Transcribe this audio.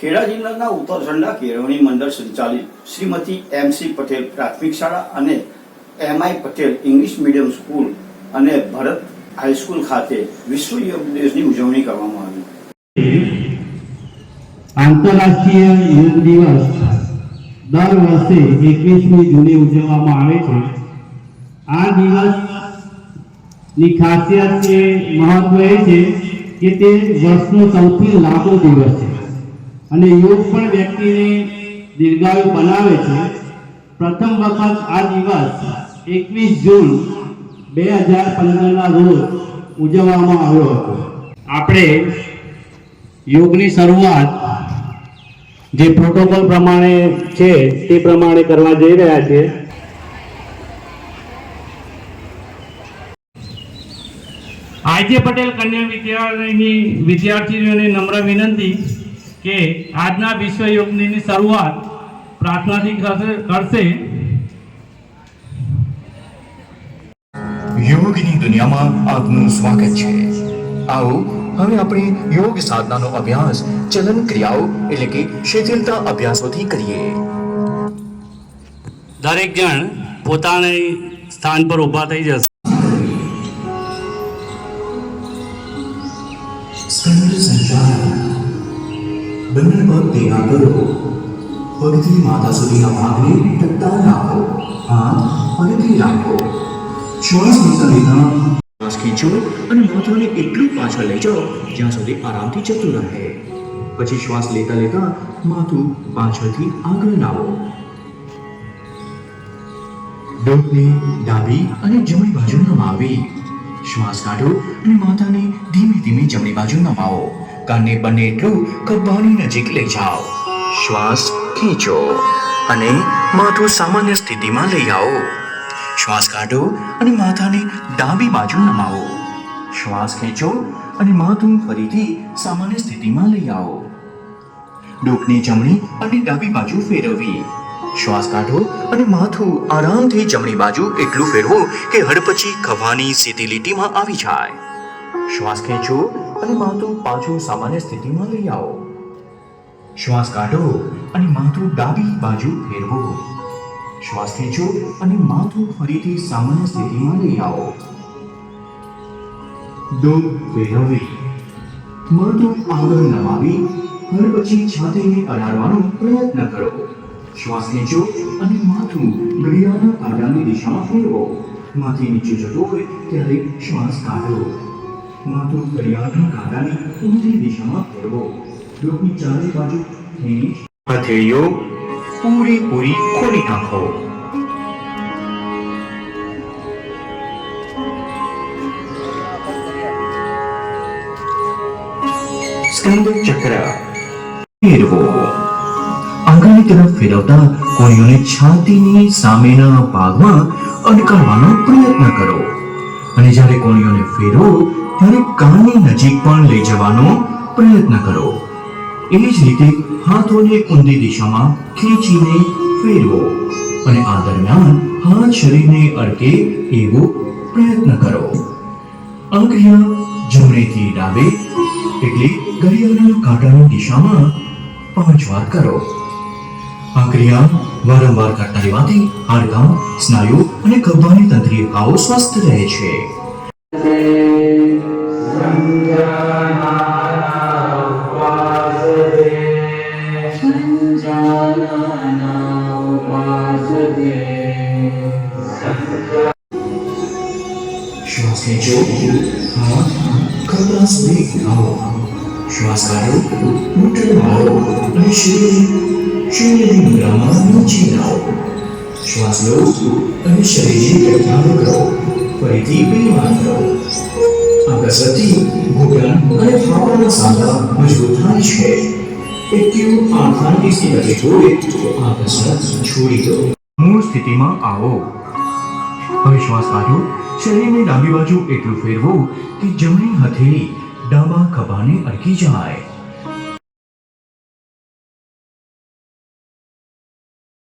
ખેડા જિલ્લાના ઉત્તરઝંડા કેળવણી મંડળ સંચાલિત શ્રીમતી એમસી પટેલ પ્રાથમિક શાળા અને MI Patel English medium school અને ભરત હાઈસ્કૂલ ખાતે વિશ્વ યોગ દિવસની ઉજવણી કરવામાં આવી. આંતરરાષ્ટ્રીય યોગ દિવસ દર વર્ષે એકવીસમી જૂને ઉજવવામાં આવે છે. આ દિવસની ખાસિયત છે મહત્વ એ છે કે તે વર્ષનો સૌથી લાંબો દિવસ છે. અને યોગ પણ વ્યક્તિને દીર્ઘાયુ બનાવે છે. પ્રથમ વખત આ દિવસ એકવીસ જૂન બે હજાર પંદરના રોજ ઉજવવામાં આવ્યો હતો. આપણે યોગની શરૂઆત જે પ્રોટોકોલ પ્રમાણે છે તે પ્રમાણે કરવા જઈ રહ્યા છે આઈજે પટેલ કન્યા વિદ્યાલયની વિદ્યાર્થીઓને નમ્ર વિનંતી કે આજના વિશ્વ યોગ દિનની શરૂઆત પ્રાર્થનાથી કરશે- યોગની દુનિયામાં આપનું સ્વાગત છે. આવો હવે આપણે યોગ સાધનાનો અભ્યાસ ચલન ક્રિયાઓ એટલે કે શિથિલતા અભ્યાસોથી કરીએ. દરેક જણ પોતાની સ્થાન પર ઊભા થઈ જશે. સ્કંદ સંચાલન બંને પગ ભેગા કરો. પગથી માથા સુધીના ભાગને ટકતા રાખો. હાથ પગથી રાખો. શ્વાસ લેતા લેતા શ્વાસ ખેંચો અને માથાને એટલું પાછળ લઈ જાઓ, જ્યાં સુધી આરામથી જતું રહે. પછી શ્વાસ લેતા લેતા માથું પાછળથી આગળ લાવો. ડોકને ડાબી અને જમણી બાજુ નમાવી. શ્વાસ કાઢો અને માથાને ધીમે ધીમે જમણી બાજુ નમાવો. કાનને બને એટલું ખભાની નજીક લઈ જાઓ. શ્વાસ ખેંચો અને માથું સામાન્ય સ્થિતિમાં લઈ આવો. શ્વાસ કાઢો અને માથાને ડાબી બાજુ નમાવો. શ્વાસ ખેંચો અને માથું ફરીથી સામાન્ય સ્થિતિમાં લઈ આવો. ડોકની જમણી અને ડાબી બાજુ ફેરવવી. શ્વાસ કાઢો અને માથું આરામથી જમણી બાજુ એટલું ફેરવો કે હડપચી ખભાની સીધી લીટીમાં આવી જાય. શ્વાસ ખેંચો અને માથું પાછું સામાન્ય સ્થિતિમાં લઈ આવો. શ્વાસ કાઢો અને માથું ડાબી બાજુ ફેરવો. શ્વાસ ખેંચો અને માથું ફરીથી સામાન્ય સ્થિતિમાં લઈ આવો. ડોક ફેરવવી માથું આગળ નમાવી હર પછી છાતીને અડાડવાનો પ્રયત્ન કરો. શ્વાસ ખેંચો અને માથું ઘડિયાળના કાંડાની દિશામાં ફેરવો. માથી નીચે જતો હોય ત્યારે શ્વાસ કાઢો. માથું ઘડિયાળના કાંટાની ઊંધી દિશામાં ફેરવો. ડોકની ચારે બાજુ ખેંચ. હથેળીઓ પૂરેપૂરી ખોલી નાખો. સ્કંદ ચક્ર ફેરવો. આગળની તરફ ફેરવતા કોણીઓને છાતીની સામેના ભાગમાં અટકાવવાનો પ્રયત્ન કરો. અને જ્યારે કોણીઓને ફેરવો ત્યારે કાનની નજીક પણ લઈ જવાનો પ્રયત્ન કરો. એ જ રીતે હાથોને ઊંધી દિશામાં ખેંચીને ફેરવો અને આ દરમિયાન હાથ શરીરને અડકે એવો પ્રયત્ન કરો. આ ક્રિયા જમણેથી ડાબે એટલે ઘડિયાળના કાંટાની દિશામાં પાંચ વાર કરો. આ ક્રિયા વારંવાર કરતા રહેવાથી હાડકાં સ્નાયુ અને ખભાની તંત્રિકાઓ સ્વસ્થ રહે છે. શ્વાસ ખેંચો હાથ ખભા સુધી ઉઠાવો શ્વાસ કાઢો. મૂઠું મારો અને શરીર શૂન્યની મુદ્રામાં નીચે લાવો શ્વાસ લો અને શરીરને પ્રત્યાહાર કરો. ફરીથી બે વાર કરો. આ કસરતથી ઘૂંટણ અને ફાફડાના સાંધા મજબૂત થાય છે. એટલું આંખાની સિવાય જોડે તો આ કસરત છોડી દો મૂળ સ્થિતિમાં આવો. હવે શ્વાસ કાઢો શરીરની ડાબી બાજુ એટલું ફેરવો કે જમણી હથેળી ડાબા ખભાને અડકી જાય.